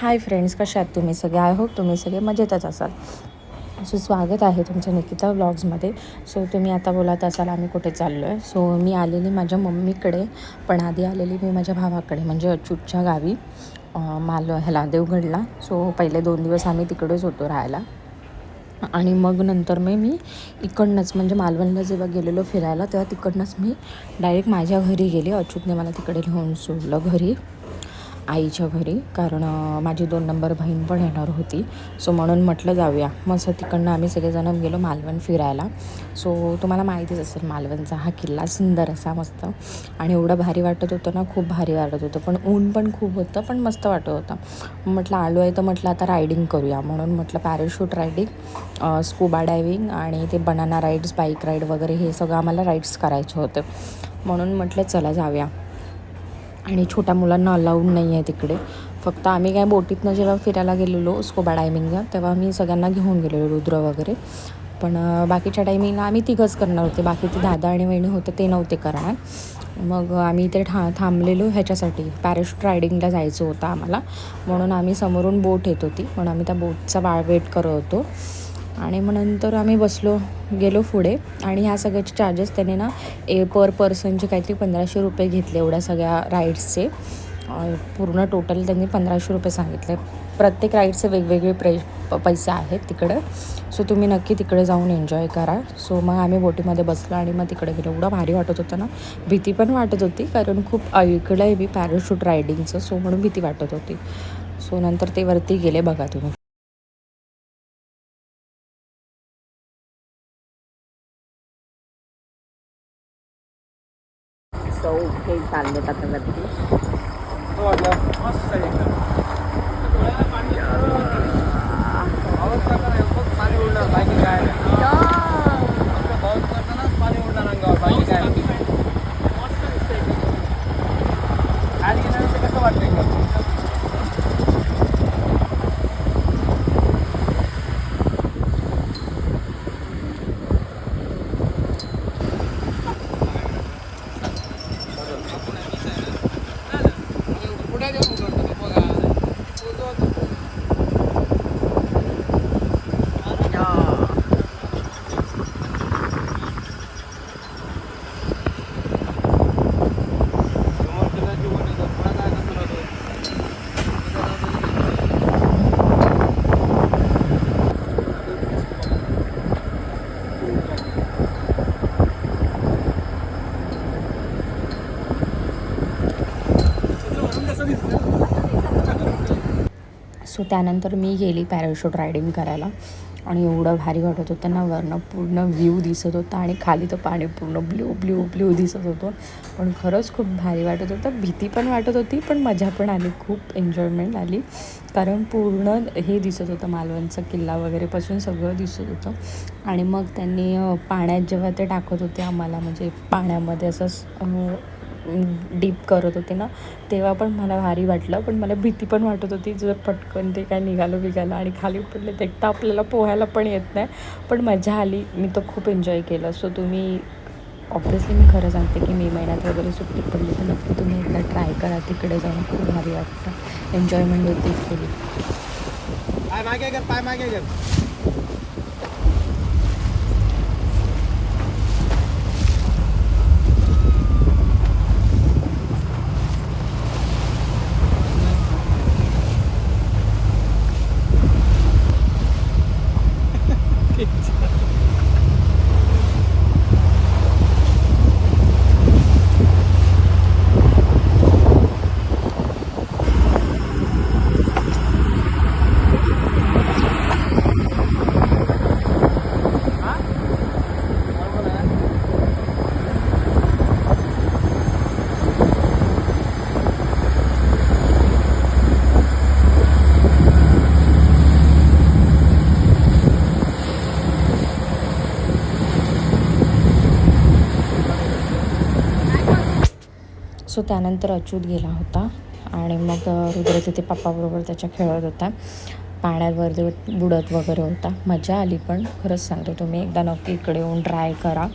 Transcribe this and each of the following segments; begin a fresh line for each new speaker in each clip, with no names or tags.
Hi friends कशा आहात तुम्ही सगळे? आय होप तुम्ही सगळे मजेतच असाल. सो स्वागत आहे तुमच्या निकिता व्लॉग्समध्ये सो तुम्ही आता बोलत असाल आम्ही कुठे चाललो आहे सो मी आलेली माझ्या मम्मीकडे पण आधी आलेली मी माझ्या भावाकडे म्हणजे अच्युतच्या गावी माल ह्याला देवगडला. सो पहिले दोन दिवस आम्ही तिकडेच होतो राहायला. आणि मग नंतर मग मी इकडनंच म्हणजे मालवणला जेव्हा गेलेलो फिरायला तेव्हा तिकडनंच मी डायरेक्ट माझ्या घरी गेले. अच्युतने मला तिकडे घेऊन सोडलं घरी. आईच्या घरी कारण माझी दोन नंबर बहीण पण येणार होती. सो म्हणून म्हटलं जाऊया. मग असं तिकडनं आम्ही सगळेजण गेलो मालवण फिरायला. सो तुम्हाला माहितीच असेल मालवणचा हा किल्ला सुंदर असा मस्त. आणि एवढं भारी वाटत होतं ना खूप भारी वाटत होतं. पण ऊन पण खूप होतं पण मस्त वाटत होतं. म्हटलं आलो आहे तर म्हटलं आता रायडिंग करूया. म्हणून म्हटलं पॅराशूट रायडिंग स्कूबा डायविंग आणि ते बनाना राईड्स बाईक राईड वगैरे हे सगळं आम्हाला राईड्स करायचे होते. म्हणून म्हटलं चला जाऊया. आणि छोट्या मुलांना अलाउड नाही आहे तिकडे. फक्त आम्ही काय बोटीतनं जेव्हा फिरायला गेलेलो स्कोबा टायमिंगला तेव्हा मी सगळ्यांना घेऊन गेलेलो रुद्र वगैरे. पण बाकीच्या टायमिंगला आम्ही तिघंच करणार होते. बाकी ते दादा आणि वहिणी होते ते नव्हते करणार. मग आम्ही इथे ठा थांबलेलो ह्याच्यासाठी. पॅराशूट रायडिंगला जायचं होतं आम्हाला. म्हणून आम्ही समोरून बोट येत होती. म्हणून आम्ही त्या बोटचा बाळ वेट करत होतो. आणि मग नंतर आम्ही बसलो गेलो पुढे. आणि ह्या सगळ्याचे चार्जेस त्याने ना ए पर पर्सनचे काहीतरी पंधराशे रुपये घेतले एवढ्या सगळ्या राईड्सचे पूर्ण टोटल त्यांनी पंधराशे रुपये सांगितले. प्रत्येक राईडचे वेगवेगळे प्रे प- पैसे आहेत तिकडं. सो तुम्ही नक्की तिकडे जाऊन एन्जॉय करा. सो मग आम्ही बोटीमध्ये बसलो आणि मग तिकडे गेलो. एवढं भारी वाटत होतं ना. भीती पण वाटत होती कारण खूप ऐकलं आहे मी पॅराशूट रायडिंगचं सो म्हणून भीती वाटत होती. सो नंतर ते वरती गेले बघा तुम्ही. चाललेत आता सो त्यानंतर मी गेली पॅराशूट रायडिंग करायला. आणि एवढं भारी वाटत होतं. ना वरनं पूर्ण व्ह्यू दिसत होता आणि खाली तर पाणी पूर्ण ब्ल्यू ब्ल्यू ब्ल्यू दिसत होतं. पण खरंच खूप भारी वाटत होतं. भीती पण वाटत होती पण मजा पण आली. खूप एन्जॉयमेंट आली. कारण पूर्ण हे दिसत होतं मालवणचा किल्ला वगैरेपासून सगळं दिसत होतं. आणि मग त्यांनी पाण्यात जेव्हा ते टाकत होते आम्हाला म्हणजे पाण्यामध्ये असं डीप करत होते ना तेव्हा पण मला भारी वाटलं. पण मला भीती पण वाटत होती जर पटकन ते काय निघालं बिघालं आणि खाली पडले तर एकटा आपल्याला पोहायला पण येत नाही. पण मजा आली. मी तर खूप एन्जॉय केलं. सो तुम्ही ऑब्विसली मी खरं सांगते की मे महिन्यात वगैरे सुट्टी पडली तर नक्की तुम्ही एकदा ट्राय करा. तिकडे जाऊन खूप भारी वाटतं. एन्जॉयमेंट होती फुल
significant.
सो त्यानंतर अच्युत गेला होता आणि मग रुद्र तिथे पप्पाबरोबर त्याच्या खेळत होता. पाण्यावर बुडत वगैरे होता. मजा आली पण खरंच सांगतो तुम्ही एकदा नक्की इकडे येऊन ट्राय करा.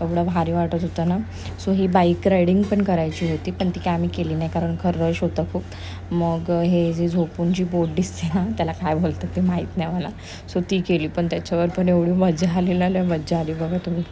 एवढं भारी वाटत होतं ना. सो ही बाईक रायडिंग पण करायची होती पण ती काय आम्ही केली नाही कारण खरं रश होतं खूप. मग हे जे झोपून जी बोट दिसते ना त्याला काय बोलतात ते माहीत नाही मला. सो ती केली पण त्याच्यावर पण एवढी मजा आली ना मजा आली बघा तुम्ही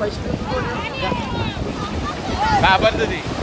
पैसे
घाबरत ती.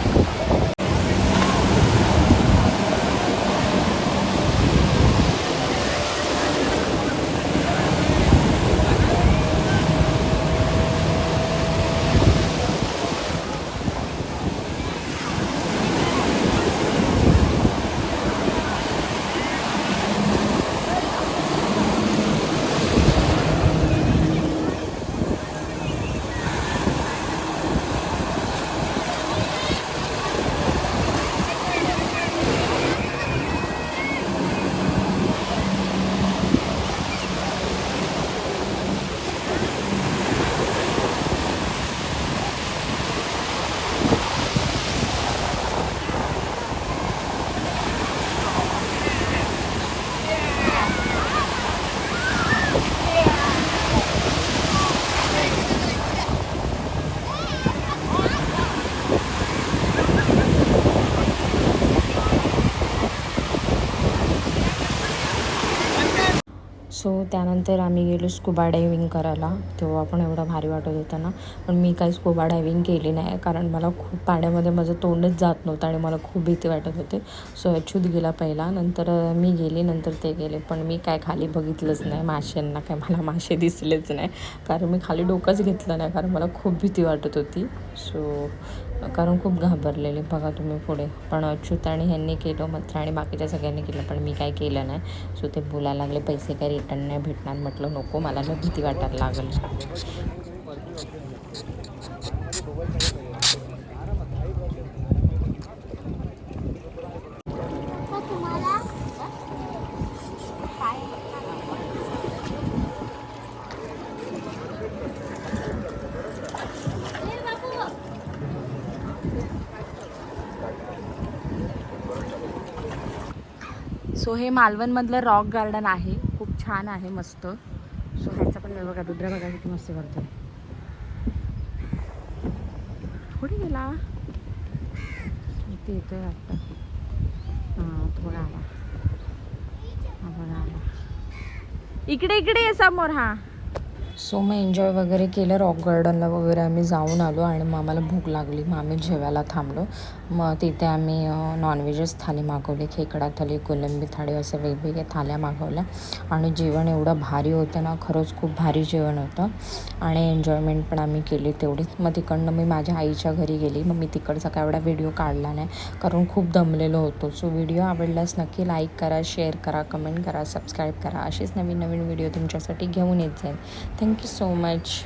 सो त्यानंतर आम्ही गेलो स्कुबा डायविंग करायला. तेव्हा पण एवढा भारी वाटत होता ना. पण मी काही स्कुबा डायविंग केली नाही कारण मला खूप पाण्यामध्ये माझं तोंडच जात नव्हतं आणि मला खूप भीती वाटत होती. सो अच्युत गेला पहिला. नंतर मी गेली नंतर ते गेले. पण मी काय खाली बघितलंच नाही माशांना काय मला मासे दिसलेच नाही. कारण मी खाली डोकंच घेतलं नाही कारण मला खूप भीती वाटत होती. सो कारण खूप घाबरलेले. बघा तुम्ही पुढे. पण अच्युत आणि ह्यांनी केलं मात्र आणि बाकीच्या सगळ्यांनी केलं पण मी काय केलं नाही. सो ते बोलायला लागले पैसे काय रिटर्न नाही भेटणार म्हटलं नको. मला लय भीती वाटायला लागली. सो हे मालवणमधलं रॉक गार्डन आहे. खूप छान आहे मस्त. सो ह्याचा पण बघा रुद्र बघा किती मस्त करतो कुठे गेला? इथे येतोय वाटतं हां तो बघा आला. हा बघा आला. इकडे इकडे आहे समोर हा. सो मग एन्जॉय वगैरे केलं. रॉक गार्डनला वगैरे आम्ही जाऊन आलो आणि मग आम्हाला भूक लागली. मग आम्ही जेवायला थांबलो. मग तिथे आम्ही नॉनव्हेजच थाली मागवली. खेकडा थाली कोलंबी थाळी असं वेगवेगळ्या थाल्या मागवल्या. आणि जेवण एवढं भारी होतं ना. खरंच खूप भारी जेवण होतं. आणि एन्जॉयमेंट पण आम्ही केली तेवढीच. मग तिकडनं मी माझ्या आईच्या घरी गेली. मग मी तिकडचा काय एवढा व्हिडिओ काढला नाही. कारण खूप दमलेलो होतो. सो व्हिडिओ आवडल्यास नक्की लाईक करा शेअर करा कमेंट करा सबस्क्राईब करा. अशीच नवीन नवीन व्हिडिओ तुमच्यासाठी घेऊन येत. जाईल थँक्यू सो मच